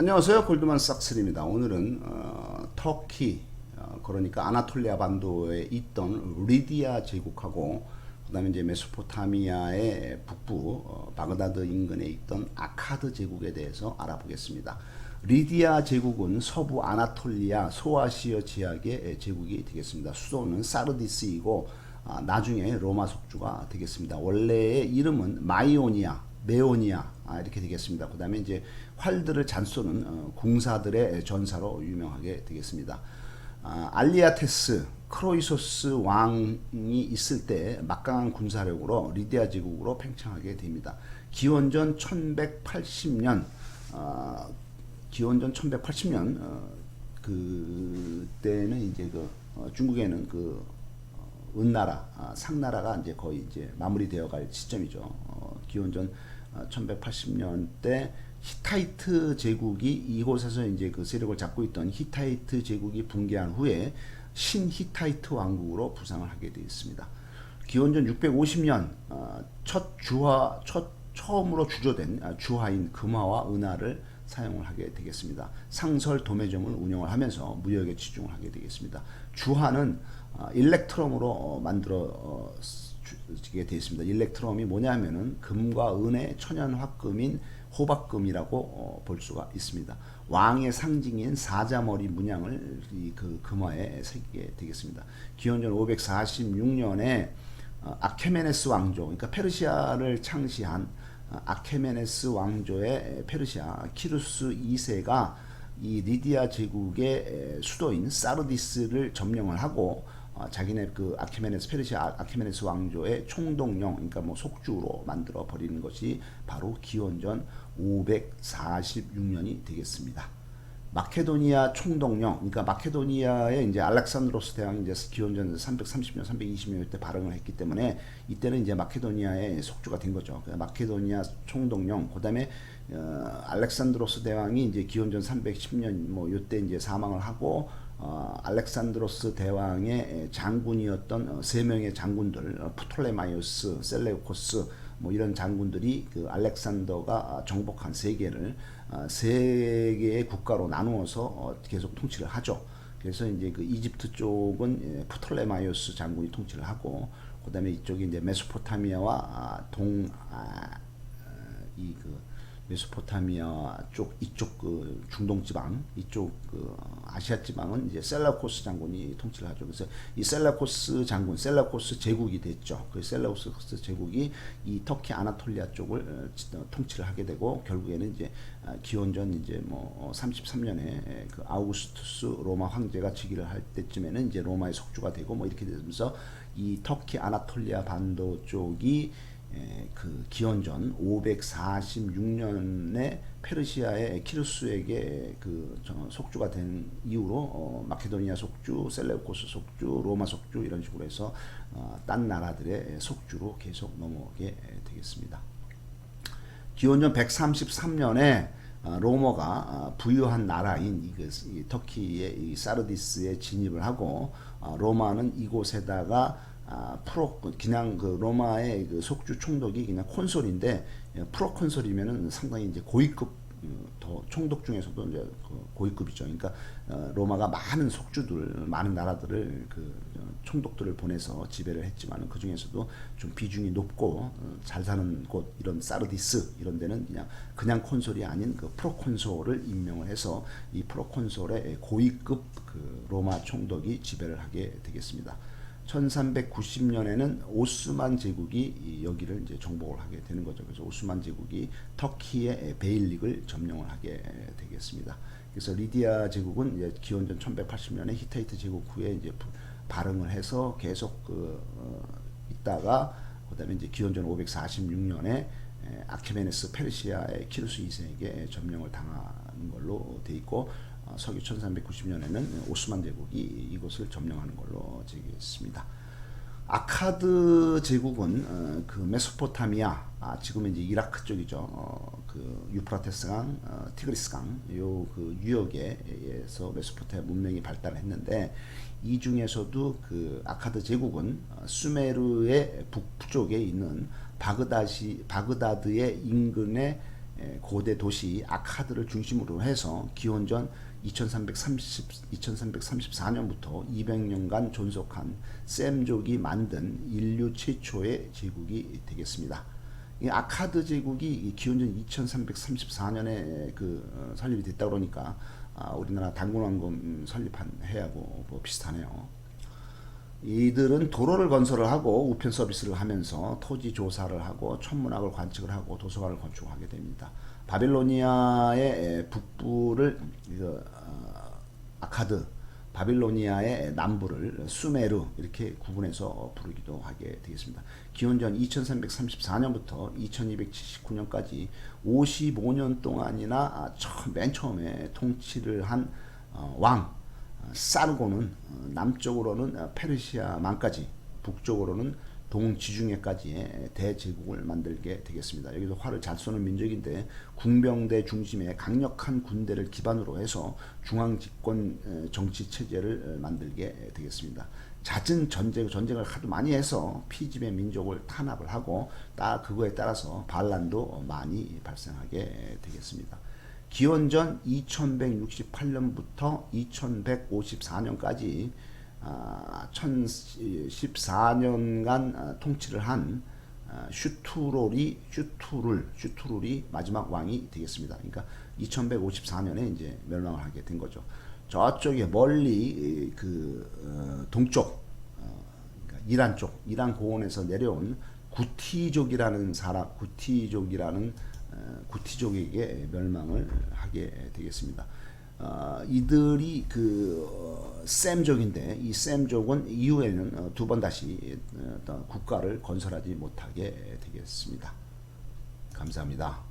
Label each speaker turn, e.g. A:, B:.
A: 안녕하세요. 골드만 삭스입니다. 오늘은 어, 터키 어, 그러니까 아나톨리아 반도에 있던 리디아 제국하고 그다음에 이제 메소포타미아의 북부 어, 바그다드 인근에 있던 아카드 제국에 대해서 알아보겠습니다. 리디아 제국은 서부 아나톨리아 소아시아 지역의 제국이 되겠습니다. 수도는 사르디스이고 아, 나중에 로마 속주가 되겠습니다. 원래의 이름은 마이오니아, 메오니아 아, 이렇게 되겠습니다. 그 다음에 이제 활들을 잔 쏘는 어, 궁사들의 전사로 유명하게 되겠습니다. 아, 알리아테스 크로이소스 왕이 있을 때 막강한 군사력으로 리디아 제국으로 팽창하게 됩니다. 기원전 1180년 어, 기원전 1180년 어, 그때는 이제 그 어, 중국에는 그 어, 은나라, 아, 상나라가 이제 거의 이제 마무리되어 갈 시점이죠. 어, 기원전 1180년대 히타이트 제국이 이곳에서 이제 그 세력을 잡고 있던 히타이트 제국이 붕괴한 후에 신 히타이트 왕국으로 부상을 하게 되어 있습니다. 기원전 650년 어, 첫 주화 첫 처음으로 주조된 아, 주화인 금화와 은화를 사용을 하게 되겠습니다. 상설 도매점을 운영을 하면서 무역에 치중을 하게 되겠습니다. 주화는 어, 일렉트럼으로 어, 만들어 어, 지게 되어 있습니다. 일렉트럼이 뭐냐면은 금과 은의 천연 화금인 호박금이라고 어, 볼 수가 있습니다. 왕의 상징인 사자머리 문양을 이 그 금화에 새기게 되겠습니다. 기원전 546년에 어, 아케메네스 왕조, 그러니까 페르시아를 창시한 어, 아케메네스 왕조의 페르시아 키루스 2세가 이 리디아 제국의 에, 수도인 사르디스를 점령을 하고 어, 자기네 그 아케메네스 페르시아 아케메네스 왕조의 총독령, 그러니까 뭐 속주로 만들어 버리는 것이 바로 기원전 546년이 되겠습니다. 마케도니아 총독령, 그러니까 마케도니아의 이제 알렉산드로스 대왕이 이제 기원전 330년, 320년 때 발흥을 했기 때문에 이때는 이제 마케도니아의 속주가 된 거죠. 그 마케도니아 총독령, 그다음에 어, 알렉산드로스 대왕이 이제 기원전 310년 뭐 요때 이제 사망을 하고 어, 알렉산드로스 대왕의 장군이었던 어, 세 명의 장군들 어, 프톨레마이오스, 셀레우코스 뭐 이런 장군들이 그 알렉산더가 정복한 세계를 어, 세 개의 국가로 나누어서 어, 계속 통치를 하죠. 그래서 이제 그 이집트 쪽은 예, 프톨레마이오스 장군이 통치를 하고 그다음에 이쪽이 이제 메소포타미아와 아, 동 아, 메소포타미아 쪽 이쪽 그 중동 지방 이쪽 그 아시아 지방은 이제 셀라코스 장군이 통치를 하죠. 그래서 이 셀라코스 장군, 셀라코스 제국이 됐죠. 그 셀라코스 제국이 이 터키 아나톨리아 쪽을 어, 지- 어, 통치를 하게 되고 결국에는 이제 아, 기원전 이제 뭐 33년에 그 아우구스투스 로마 황제가 즉위를 할 때쯤에는 이제 로마의 속주가 되고 뭐 이렇게 되면서 이 터키 아나톨리아 반도 쪽이 에, 그 기원전 546년에 페르시아의 키루스에게 그 저- 속주가 된 이후로 어, 마케도니아 속주, 셀레우코스 속주, 로마 속주 이런 식으로 해서 어, 딴 나라들의 속주로 계속 넘어오게 되겠습니다. 기원전 133년에 어, 로마가 어, 부유한 나라인 이, 그, 이 터키의 이 사르디스에 진입을 하고 어, 로마는 이곳에다가 아, 프로 그냥 그 로마의 그 속주 총독이 그냥 콘솔인데 예, 프로 콘솔이면은 상당히 이제 고위급 어, 더 총독 중에서도 이제 그 고위급이죠. 그러니까 어, 로마가 많은 속주들, 많은 나라들을 그 어, 총독들을 보내서 지배를 했지만 그 중에서도 좀 비중이 높고 어, 잘 사는 곳 이런 사르디스 이런 데는 그냥 그냥 콘솔이 아닌 그 프로 콘솔을 임명을 해서 이 프로 콘솔의 고위급 그 로마 총독이 지배를 하게 되겠습니다. 1390년에는 오스만 제국이 이 여기를 이제 정복을 하게 되는 거죠. 그래서 오스만 제국이 터키의 베일릭을 점령을 하게 되겠습니다. 그래서 리디아 제국은 이제 기원전 1180년에 히타이트 제국 후에 이제 부- 발흥을 해서 계속 그 어, 있다가 그다음에 이제 기원전 546년에 아케메네스 페르시아의 키루스 2세에게 점령을 당하는 걸로 돼 있고 어, 서기 1390년에는 오스만 제국이 이곳을 점령하는 걸로 되겠습니다. 아카드 제국은 어, 그 메소포타미아 아, 지금은 이제 이라크 쪽이죠. 어, 그 유프라테스강, 어, 티그리스강 요 그 유역에서 메소포타미아 문명이 발달했는데 이 중에서도 그 아카드 제국은 어, 수메르의 북쪽에 있는 바그다시 바그다드의 인근에 에, 고대 도시 아카드를 중심으로 해서 기원전 2330, 2334년부터 200년간 존속한 셈족이 만든 인류 최초의 제국이 되겠습니다. 이 아카드 제국이 이 기원전 2334년에 그 어, 설립이 됐다 그러니까 아, 우리나라 단군왕금 설립한 해하고 뭐 비슷하네요. 이들은 도로를 건설을 하고 우편 서비스를 하면서 토지 조사를 하고 천문학을 관측을 하고 도서관을 건축하게 됩니다. 바빌로니아의 북부를 그, 어, 아카드, 바빌로니아의 남부를 수메르 이렇게 구분해서 부르기도 하게 되겠습니다. 기원전 2334년부터 2279년까지 55년 동안이나 맨 처음에 통치를 한 어, 왕 사르고는 어, 남쪽으로는 어, 페르시아만까지 북쪽으로는 동지중해까지의 대제국을 만들게 되겠습니다. 여기서 활을 잘 쏘는 민족인데 궁병대 중심의 강력한 군대를 기반으로 해서 중앙 집권 에, 정치 체제를 에, 만들게 되겠습니다. 잦은 전쟁 전쟁을 하도 많이 해서 피집의 민족을 탄압을 하고 딱 그거에 따라서 반란도 많이 발생하게 되겠습니다. 기원전 2168년부터 2154년까지 아, 1014년간 아, 통치를 한 아, 슈투롤이 슈투룰 슈투룰이 마지막 왕이 되겠습니다. 그러니까 2154년에 이제 멸망을 하게 된 거죠. 저쪽에 멀리 그 어, 동쪽 어, 그러니까 이란 쪽 이란 고원에서 내려온 구티족이라는 사람 구티족이라는 어, 구티족에게 멸망을 하게 되겠습니다. 어, 이들이 그 어, 셈족인데 이 셈족은 이후에는 어, 두번 다시 어, 국가를 건설하지 못하게 되겠습니다. 감사합니다.